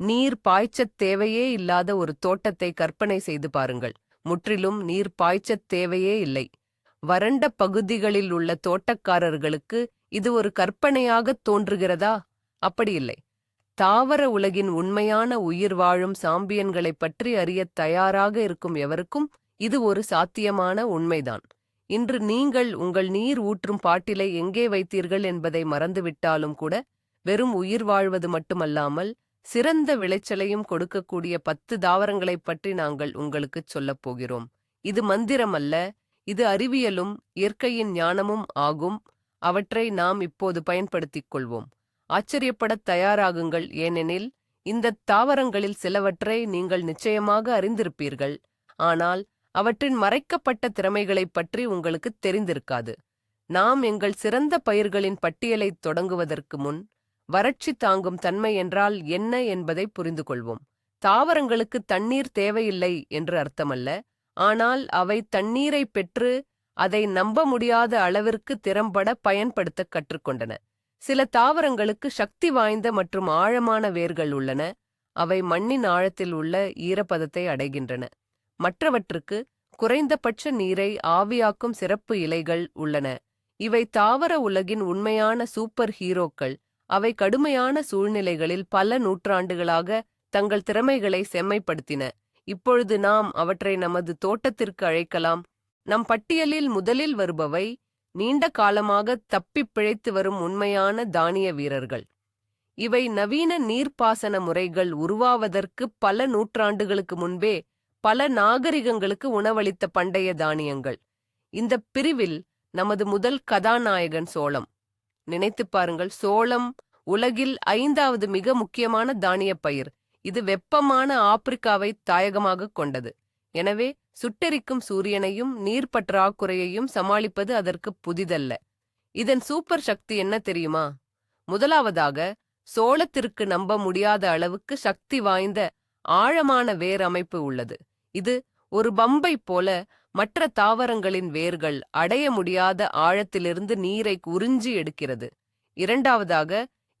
நீர் பாய்ச்சத் தேவையே இல்லாத ஒரு தோட்டத்தை கற்பனை செய்து பாருங்கள். முற்றிலும் நீர் பாய்ச்சத் தேவையே இல்லை. வறண்ட பகுதிகளில் உள்ள தோட்டக்காரர்களுக்கு இது ஒரு கற்பனையாகத் தோன்றுகிறதா? அப்படியில்லை தாவர உலகின் உண்மையான உயிர் வாழும் சாம்பியன்களைப் பற்றி அறியத் தயாராக இருக்கும் எவருக்கும் இது ஒரு சாத்தியமான உண்மைதான். இன்று நீங்கள் உங்கள் நீர் ஊற்றும் பாட்டிலை எங்கே வைத்தீர்கள் என்பதை மறந்துவிட்டாலும் கூட வெறும் உயிர் வாழ்வது மட்டுமல்லாமல் சிறந்த விளைச்சலையும் கொடுக்கக்கூடிய பத்து தாவரங்களைப் பற்றி நாங்கள் உங்களுக்குச் சொல்லப் போகிறோம். இது மந்திரம் அல்ல இது அறிவியலும் இயற்கையின் ஞானமும் ஆகும். அவற்றை நாம் இப்போது பயன்படுத்திக் கொள்வோம். ஆச்சரியப்படத் தயாராகுங்கள். ஏனெனில் இந்தத் தாவரங்களில் சிலவற்றை நீங்கள் நிச்சயமாக அறிந்திருப்பீர்கள். ஆனால் அவற்றின் மறைக்கப்பட்ட திறமைகளைப் பற்றி உங்களுக்குத் தெரிந்திருக்காது. நாம் எங்கள் சிறந்த பயிர்களின் பட்டியலைத் தொடங்குவதற்கு முன் வறட்சி தாங்கும் தன்மை என்றால் என்ன என்பதை புரிந்து கொள்வோம் தாவரங்களுக்கு தண்ணீர் தேவையில்லை என்று அர்த்தமல்ல. ஆனால் அவை தண்ணீரை பெற்று அதை நம்ப முடியாத அளவிற்கு திறம்பட பயன்படுத்த கற்றுக்கொண்டன. சில தாவரங்களுக்கு சக்தி வாய்ந்த மற்றும் ஆழமான வேர்கள் உள்ளன. அவை மண்ணின் ஆழத்தில் உள்ள ஈரப்பதத்தை அடைகின்றன. மற்றவற்றுக்கு குறைந்தபட்ச நீரை ஆவியாக்கும் சிறப்பு இலைகள் உள்ளன. இவை தாவர உலகின் உண்மையான சூப்பர் ஹீரோக்கள். அவை கடுமையான சூழ்நிலைகளில் பல நூற்றாண்டுகளாக தங்கள் திறமைகளை செம்மைப்படுத்தின. இப்பொழுது நாம் அவற்றை நமது தோட்டத்திற்கு அழைக்கலாம். நம் பட்டியலில் முதலில் வருபவை நீண்ட காலமாக தப்பிப் பிழைத்து வரும் உண்மையான தானிய வீரர்கள். இவை நவீன நீர்ப்பாசன முறைகள் உருவாவதற்கு பல நூற்றாண்டுகளுக்கு முன்பே பல நாகரிகங்களுக்கு உணவளித்த பண்டைய தானியங்கள். இந்த பிரிவில் நமது முதல் கதாநாயகன் சோளம் நினைத்துப் பாருங்கள் சோளம் உலகில் ஐந்தாவது மிக முக்கியமான தானியப் பயிர். இது வெப்பமான ஆப்பிரிக்காவை தாயகமாகக் கொண்டது. எனவே சுட்டெரிக்கும் சூரியனையும் நீர் பற்றாக்குறையையும் சமாளிப்பது அதற்கு புதிதல்ல. இதன் சூப்பர் சக்தி என்ன தெரியுமா? முதலாவதாக சோளத்திற்கு நம்ப முடியாத அளவுக்கு சக்தி வாய்ந்த ஆழமான வேர் அமைப்பு உள்ளது. இது ஒரு பம்பை போல மற்ற தாவரங்களின் வேர்கள் அடைய முடியாத ஆழத்திலிருந்து நீரை உறிஞ்சி எடுக்கிறது. இரண்டாவதாக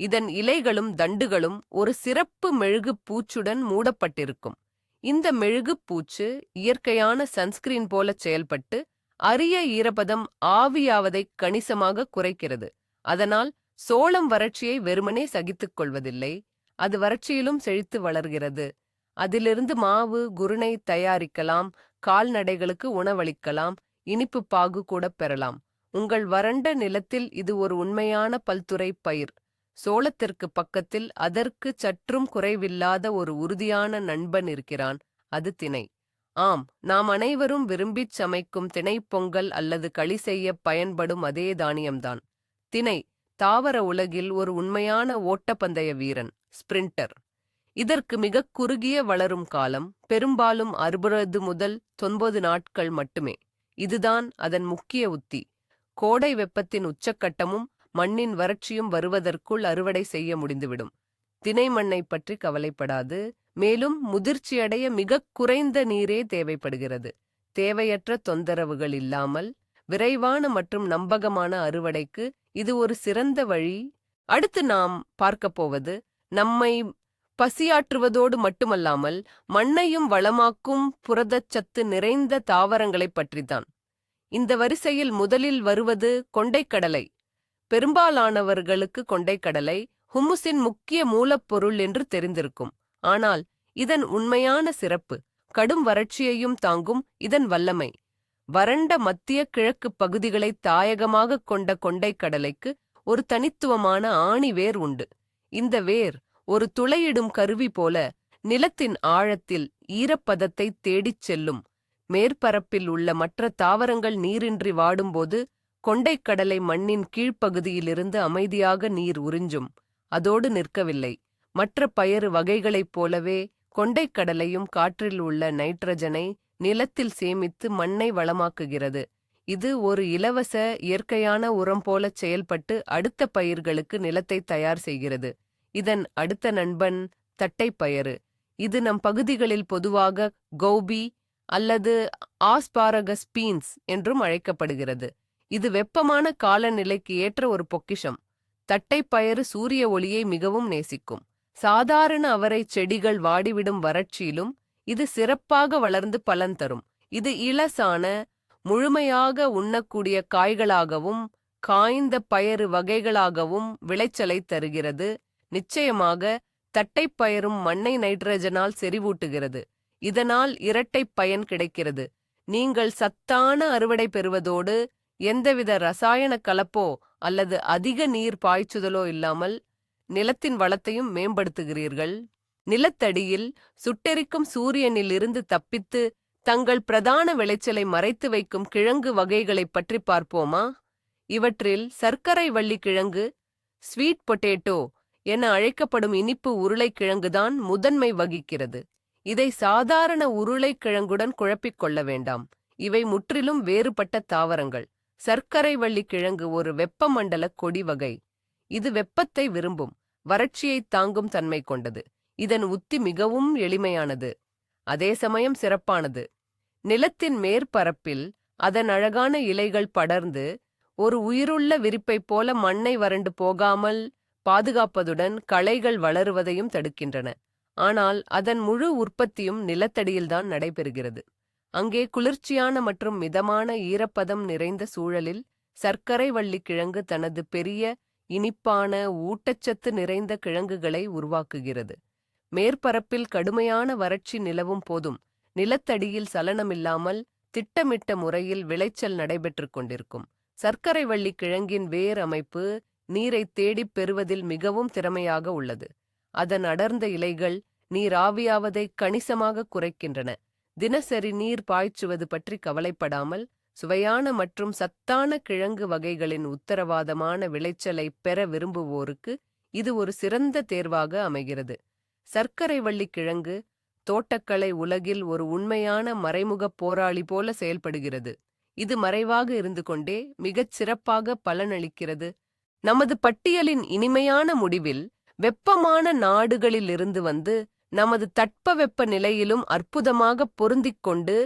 இதன் இலைகளும் தண்டுகளும் ஒரு சிறப்பு மெழுகு பூச்சுடன் மூடப்பட்டிருக்கும். இந்த மெழுகு பூச்சு இயற்கையான சன்ஸ்கிரீன் போல செயல்பட்டு அரிய ஈரப்பதம் ஆவியாவதை கணிசமாக குறைக்கிறது. அதனால் சோளம் வறட்சியை வெறுமனே சகித்துக் கொள்வதில்லை. அது வறட்சியிலும் செழித்து வளர்கிறது. அதிலிருந்து மாவு குருணை தயாரிக்கலாம். கால்நடைகளுக்கு உணவளிக்கலாம் இனிப்பு பாகு கூட பெறலாம். உங்கள் வறண்ட நிலத்தில் இது ஒரு உண்மையான பல்துறை பயிர். சோளத்திற்கு பக்கத்தில் அதற்கு சற்றும் குறைவில்லாத ஒரு உறுதியான நண்பன் இருக்கிறான் அது திணை. ஆம் நாம் அனைவரும் விரும்பிச் சமைக்கும் திணை பொங்கல் அல்லது களி செய்ய பயன்படும் அதே தானியம்தான். திணை தாவர உலகில் ஒரு உண்மையான ஓட்டப்பந்தய வீரன் ஸ்பிரிண்டர். இதற்கு மிகக் குறுகிய வளரும் காலம் பெரும்பாலும் அறுபது முதல் தொன்பது நாட்கள் மட்டுமே. இதுதான் அதன் முக்கிய உத்தி. கோடை வெப்பத்தின் உச்சக்கட்டமும் மண்ணின் வறட்சியும் வருவதற்குள் அறுவடை செய்ய முடிந்துவிடும். தினை மண்ணை பற்றி கவலைப்படாது. மேலும் முதிர்ச்சியடைய மிகக் குறைந்த நீரே தேவைப்படுகிறது. தேவையற்ற தொந்தரவுகள் இல்லாமல் விரைவான மற்றும் நம்பகமான அறுவடைக்கு இது ஒரு சிறந்த வழி. அடுத்து நாம் பார்க்கப் போவது நம்மை பசியாற்றுவதோடு மட்டுமல்லாமல் மண்ணையும் வளமாக்கும் புரதச்சத்து நிறைந்த தாவரங்களைப் பற்றித்தான். இந்த வரிசையில் முதலில் வருவது கொண்டைக்கடலை. பெரும்பாலானவர்களுக்கு கொண்டைக்கடலை ஹும்முஸின் முக்கிய மூலப்பொருள் என்று தெரிந்திருக்கும். ஆனால் இதன் உண்மையான சிறப்பு கடும் வறட்சியையும் தாங்கும் இதன் வல்லமை. வறண்ட மத்திய கிழக்கு பகுதிகளை தாயகமாகக் கொண்ட கொண்டைக்கடலைக்கு ஒரு தனித்துவமான ஆணி வேர் உண்டு. இந்த வேர் ஒரு துளையிடும் கருவி போல நிலத்தின் ஆழத்தில் ஈரப்பதத்தை தேடிச் செல்லும். மேற்பரப்பில் உள்ள மற்ற தாவரங்கள் நீரின்றி வாடும்போது கொண்டைக்கடலை மண்ணின் கீழ்ப்பகுதியிலிருந்து அமைதியாக நீர் உறிஞ்சும். அதோடு நிற்கவில்லை. மற்ற பயறு வகைகளைப் போலவே கொண்டைக்கடலையும் காற்றில் உள்ள நைட்ரஜனை நிலத்தில் சேமித்து மண்ணை வளமாக்குகிறது. இது ஒரு இலவச இயற்கையான உரம் போலச் செயல்பட்டு அடுத்த பயிர்களுக்கு நிலத்தை தயார் செய்கிறது. இதன் அடுத்த நண்பன் தட்டைப்பயறு. இது நம் பகுதிகளில் பொதுவாக கௌபி அல்லது ஆஸ்பாரகஸ் பீன்ஸ் என்றும் அழைக்கப்படுகிறது. இது வெப்பமான காலநிலைக்கு ஏற்ற ஒரு பொக்கிஷம். தட்டைப்பயறு சூரிய ஒளியை மிகவும் நேசிக்கும். சாதாரண அவரை செடிகள் வாடிவிடும் வறட்சியிலும் இது சிறப்பாக வளர்ந்து பலன் தரும். இது இலசான முழுமையாக உண்ணக்கூடிய காய்களாகவும் காய்ந்த பயறு வகைகளாகவும் விளைச்சலை தருகிறது. நிச்சயமாக தட்டைப்பயரும் மண்ணை நைட்ரஜனால் செறிவூட்டுகிறது. இதனால் இரட்டை பயன் கிடைக்கிறது. நீங்கள் சத்தான அறுவடை பெறுவதோடு எந்தவித ரசாயன கலப்போ அல்லது அதிக நீர் பாய்ச்சுதலோ இல்லாமல் நிலத்தின் வளத்தையும் மேம்படுத்துகிறீர்கள். நிலத்தடியில் சுட்டெரிக்கும் சூரியனில் இருந்து தப்பித்து தங்கள் பிரதான விளைச்சலை மறைத்து வைக்கும் கிழங்கு வகைகளைப் பற்றி பார்ப்போமா? இவற்றில் சர்க்கரை வள்ளி கிழங்கு ஸ்வீட் பொட்டேட்டோ என அழைக்கப்படும் இனிப்பு உருளைக்கிழங்குதான் முதன்மை வகிக்கிறது. இதை சாதாரண உருளைக்கிழங்குடன் குழப்பிக் கொள்ள வேண்டாம். இவை முற்றிலும் வேறுபட்ட தாவரங்கள். சர்க்கரை வள்ளி கிழங்கு ஒரு வெப்பமண்டல கொடி வகை. இது வெப்பத்தை விரும்பும் வறட்சியை தாங்கும் தன்மை கொண்டது. இதன் உத்தி மிகவும் எளிமையானது. அதே சமயம் சிறப்பானது. நிலத்தின் மேற்பரப்பில் அதன் அழகான இலைகள் படர்ந்து ஒரு உயிருள்ள விரிப்பைப் போல மண்ணை வறண்டு போகாமல் பாதுகாப்பதுடன் களைகள் வளருவதையும் தடுக்கின்றன. ஆனால் அதன் முழு உற்பத்தியும் நிலத்தடியில்தான் நடைபெறுகிறது. அங்கே குளிர்ச்சியான மற்றும் மிதமான ஈரப்பதம் நிறைந்த சூழலில் சர்க்கரை வள்ளி கிழங்கு தனது பெரிய இனிப்பான ஊட்டச்சத்து நிறைந்த கிழங்குகளை உருவாக்குகிறது. மேற்பரப்பில் கடுமையான வறட்சி நிலவும் போதும் நிலத்தடியில் சலனமில்லாமல் திட்டமிட்ட முறையில் விளைச்சல் நடைபெற்றுக் கொண்டிருக்கும். சர்க்கரை வள்ளி கிழங்கின் வேர் அமைப்பு நீரைத் தேடிப் பெறுவதில் மிகவும் திறமையாக உள்ளது. அதன் அடர்ந்த இலைகள் நீர் ஆவியாவதை கணிசமாக குறைக்கின்றன. தினசரி நீர் பாய்ச்சுவது பற்றி கவலைப்படாமல் சுவையான மற்றும் சத்தான கிழங்கு வகைகளின் உத்தரவாதமான விளைச்சலை பெற விரும்புவோருக்கு இது ஒரு சிறந்த தேர்வாக அமைகிறது. சர்க்கரை வள்ளி கிழங்கு தோட்டக்கலை உலகில் ஒரு உண்மையான மறைமுகப் போராளி போல செயல்படுகிறது. இது மறைவாக இருந்து கொண்டே மிகச் சிறப்பாக பலனளிக்கிறது. நமது பட்டியலின் இனிமையான முடிவில் வெப்பமான நாடுகளிலிருந்து வந்து நமது தட்பவெப்ப நிலையிலும் அற்புதமாக பொருந்திக் கொண்டு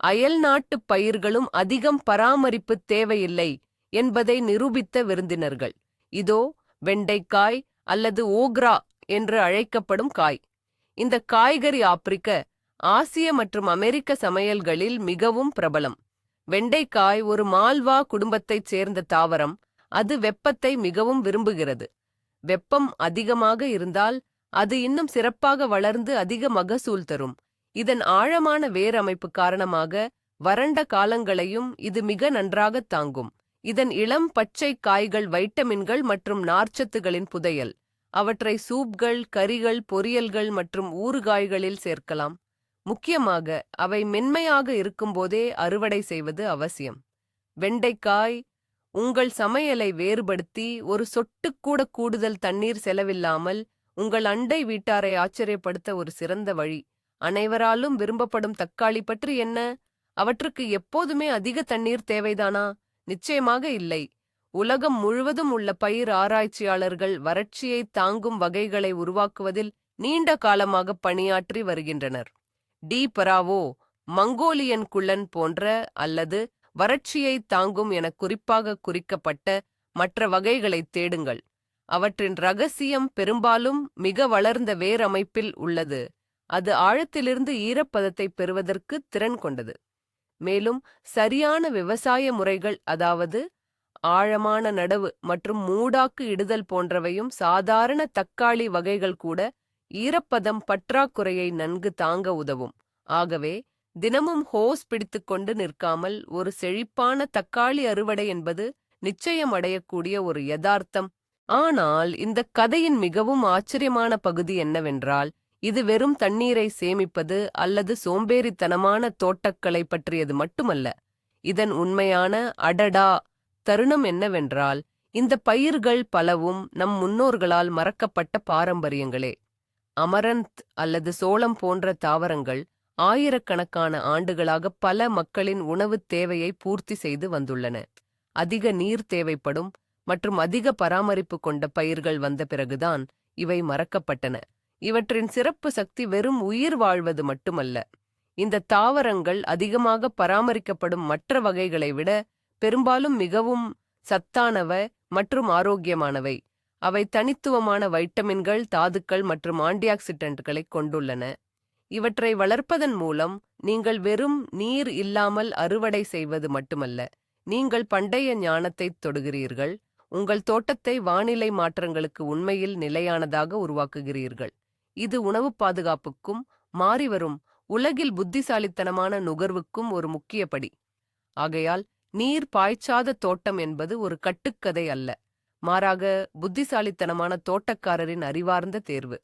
அயல் நாட்டு பயிர்களும் அதிகம் பராமரிப்பு தேவையில்லை என்பதை நிரூபித்த விருந்தினர்கள். இதோ வெண்டைக்காய் அல்லது ஓக்ரா என்று அழைக்கப்படும் காய். இந்த காய்கறி ஆப்பிரிக்க ஆசிய மற்றும் அமெரிக்க சமையல்களில் மிகவும் பிரபலம். வெண்டைக்காய் ஒரு மால்வா குடும்பத்தைச் சேர்ந்த தாவரம் அது வெப்பத்தை மிகவும் விரும்புகிறது. வெப்பம் அதிகமாக இருந்தால் அது இன்னும் சிறப்பாக வளர்ந்து அதிக மகசூல் தரும். இதன் ஆழமான வேர் அமைப்பு காரணமாக வறண்ட காலங்களையும் இது மிக நன்றாக தாங்கும். இதன் இளம் பச்சை காய்கள் வைட்டமின்கள் மற்றும் நார்ச்சத்துகளின் புதையல். அவற்றை சூப்கள் கறிகள் பொரியல்கள் மற்றும் ஊறுகாய்களில் சேர்க்கலாம். முக்கியமாக அவை மென்மையாக இருக்கும்போதே அறுவடை செய்வது அவசியம். வெண்டைக்காய் உங்கள் சமையலை வேறுபடுத்தி ஒரு சொட்டுக்கூட கூடுதல் தண்ணீர் செலவில்லாமல் உங்கள் அண்டை வீட்டாரை ஆச்சரியப்படுத்த ஒரு சிறந்த வழி. அனைவராலும் விரும்பப்படும் தக்காளி பற்றி என்ன? அவற்றுக்கு எப்போதுமே அதிக தண்ணீர் தேவைதானா? நிச்சயமாக இல்லை. உலகம் முழுவதும் உள்ள பயிர் ஆராய்ச்சியாளர்கள் வறட்சியை தாங்கும் வகைகளை உருவாக்குவதில் நீண்ட காலமாக பணியாற்றி வருகின்றனர். டி. பராவோ மங்கோலியன் குள்ளன் போன்ற அல்லது வறட்சியை தாங்கும் என குறிப்பாக குறிக்கப்பட்ட மற்ற வகைகளைத் தேடுங்கள். அவற்றின் ரகசியம் பெரும்பாலும் மிக வளர்ந்த வேர் அமைப்பில் உள்ளது. அது ஆழத்திலிருந்து ஈரப்பதத்தை பெறுவதற்கு திறன் கொண்டது. மேலும் சரியான விவசாய முறைகள் அதாவது ஆழமான நடவு மற்றும் மூடாக்கு இடுதல் போன்றவையும் சாதாரண தக்காளி வகைகள் கூட ஈரப்பதம் பற்றாக்குறையை நன்கு தாங்க உதவும். ஆகவே தினமும் ஹோஸ் பிடித்துக்கொண்டு நிற்காமல் ஒரு செழிப்பான தக்காளி அறுவடை என்பது நிச்சயம் அடையக்கூடிய ஒரு யதார்த்தம். ஆனால் இந்த கதையின் மிகவும் ஆச்சரியமான பகுதி என்னவென்றால் இது வெறும் தண்ணீரை சேமிப்பது அல்லது சோம்பேறித்தனமான தோட்டக்கலை பற்றியது மட்டுமல்ல. இதன் உண்மையான அடடா தருணம் என்னவென்றால் இந்த பயிர்கள் பலவும் நம் முன்னோர்களால் மறக்கப்பட்ட பாரம்பரியங்களே. அமரந்த் அல்லது சோளம் போன்ற தாவரங்கள் ஆயிரக்கணக்கான ஆண்டுகளாக பல மக்களின் உணவுத் தேவையை பூர்த்தி செய்து வந்துள்ளன. அதிக நீர் தேவைப்படும் மற்றும் அதிக பராமரிப்பு கொண்ட பயிர்கள் வந்த பிறகுதான் இவை மறக்கப்பட்டன. இவற்றின் சிறப்பு சக்தி வெறும் உயிர் வாழ்வது மட்டுமல்ல. இந்த தாவரங்கள் அதிகமாக பராமரிக்கப்படும் மற்ற வகைகளை விட பெரும்பாலும் மிகவும் சத்தானவ மற்றும் ஆரோக்கியமானவை. அவை தனித்துவமான வைட்டமின்கள் தாதுக்கள் மற்றும் ஆன்டிஆக்சிடென்ட்களை கொண்டுள்ளன. இவற்றை வளர்ப்பதன் மூலம் நீங்கள் வெறும் நீர் இல்லாமல் அறுவடை செய்வது மட்டுமல்ல நீங்கள் பண்டைய ஞானத்தைத் தொடுகிறீர்கள் உங்கள் தோட்டத்தை வானிலை மாற்றங்களுக்கு உண்மையில் நிலையானதாக உருவாக்குகிறீர்கள். இது உணவு பாதுகாப்புக்கும் மாறிவரும் உலகில் புத்திசாலித்தனமான நுகர்வுக்கும் ஒரு முக்கிய படி. ஆகையால் நீர் பாய்ச்சாத தோட்டம் என்பது ஒரு கட்டுக்கதை அல்ல மாறாக புத்திசாலித்தனமான தோட்டக்காரரின் அறிவார்ந்த தேர்வு.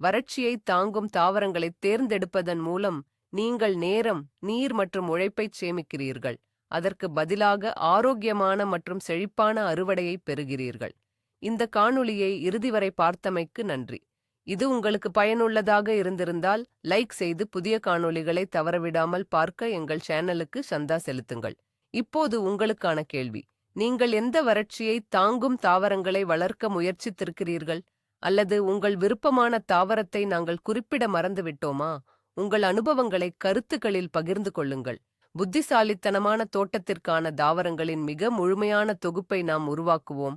வறட்சியை தாங்கும் தாவரங்களை தேர்ந்தெடுப்பதன் மூலம் நீங்கள் நேரம் நீர் மற்றும் உழைப்பைச் சேமிக்கிறீர்கள். அதற்கு பதிலாக ஆரோக்கியமான மற்றும் செழிப்பான அறுவடையை பெறுகிறீர்கள். இந்த காணொளியை இறுதி வரை பார்த்தமைக்கு நன்றி. இது உங்களுக்கு பயனுள்ளதாக இருந்திருந்தால் லைக் செய்து புதிய காணொளிகளை தவறவிடாமல் பார்க்க எங்கள் சேனலுக்கு சந்தா செலுத்துங்கள். இப்போது உங்களுக்கான கேள்வி. நீங்கள் எந்த வறட்சியை தாங்கும் தாவரங்களை வளர்க்க முயற்சித்திருக்கிறீர்கள்? அல்லது உங்கள் விருப்பமான தாவரத்தை நாங்கள் குறிப்பிட மறந்துவிட்டோமா? உங்கள் அனுபவங்களை கருத்துக்களில் பகிர்ந்து கொள்ளுங்கள். புத்திசாலித்தனமான தோட்டத்திற்கான தாவரங்களின் மிக முழுமையான தொகுப்பை நாம் உருவாக்குவோம்.